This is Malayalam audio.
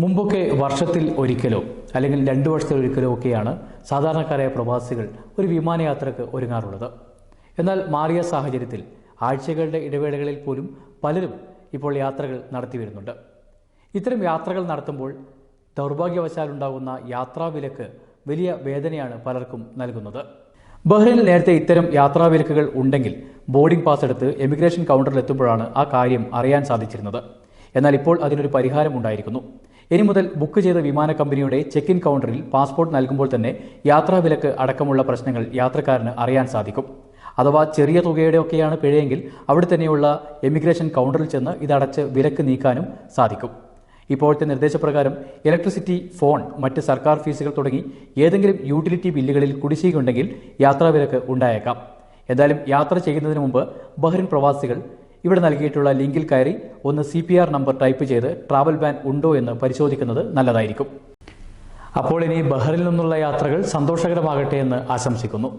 മുമ്പൊക്കെ വർഷത്തിൽ ഒരിക്കലോ അല്ലെങ്കിൽ രണ്ടു വർഷത്തിൽ ഒരിക്കലോ ഒക്കെയാണ് സാധാരണക്കാരായ പ്രവാസികൾ ഒരു വിമാനയാത്രക്ക് ഒരുങ്ങാറുള്ളത്. എന്നാൽ മാറിയ സാഹചര്യത്തിൽ ആഴ്ചകളുടെ ഇടവേളകളിൽ പോലും പലരും ഇപ്പോൾ യാത്രകൾ നടത്തി വരുന്നുണ്ട്. ഇത്തരം യാത്രകൾ നടത്തുമ്പോൾ ദൗർഭാഗ്യവശാൽ ഉണ്ടാകുന്ന യാത്രാവിലക്ക് വലിയ വേദനയാണ് പലർക്കും നൽകുന്നത്. ബഹ്റൈനിൽ നേരത്തെ ഇത്തരം യാത്രാവിലക്കുകൾ ഉണ്ടെങ്കിൽ ബോർഡിംഗ് പാസ് എടുത്ത് എമിഗ്രേഷൻ കൗണ്ടറിൽ എത്തുമ്പോഴാണ് ആ കാര്യം അറിയാൻ സാധിച്ചിരുന്നത്. എന്നാൽ ഇപ്പോൾ അതിനൊരു പരിഹാരം ഉണ്ടായിരിക്കുന്നു. ഇനി മുതൽ ബുക്ക് ചെയ്ത വിമാന കമ്പനിയുടെ ചെക്ക് ഇൻ കൗണ്ടറിൽ പാസ്പോർട്ട് നൽകുമ്പോൾ തന്നെ യാത്രാവിലക്ക് അടക്കമുള്ള പ്രശ്നങ്ങൾ യാത്രക്കാരന് അറിയാൻ സാധിക്കും. അഥവാ ചെറിയ തുകയുടെയൊക്കെയാണ് പിഴയെങ്കിൽ അവിടെ തന്നെയുള്ള എമിഗ്രേഷൻ കൗണ്ടറിൽ ചെന്ന് ഇതടച്ച് വിലക്ക് നീക്കാനും സാധിക്കും. ഇപ്പോഴത്തെ നിർദ്ദേശപ്രകാരം ഇലക്ട്രിസിറ്റി ഫോൺ മറ്റ് സർക്കാർ ഫീസുകൾ തുടങ്ങി ഏതെങ്കിലും യൂട്ടിലിറ്റി ബില്ലുകളിൽ കുടിശ്ശികയുണ്ടെങ്കിൽ യാത്രാവിലക്ക് ഉണ്ടായേക്കാം. എന്തായാലും യാത്ര ചെയ്യുന്നതിന് മുമ്പ് ബഹ്റിൻ പ്രവാസികൾ ഇവിടെ നൽകിയിട്ടുള്ള ലിങ്കിൽ കയറി ഒന്ന് C P R number type ചെയ്ത് ട്രാവൽ ബാൻ ഉണ്ടോ എന്ന് പരിശോധിക്കുന്നത് നല്ലതായിരിക്കും. അപ്പോൾ ഇനി ബഹ്റിൽ നിന്നുള്ള യാത്രകൾ സന്തോഷകരമാകട്ടെ എന്ന് ആശംസിക്കുന്നു.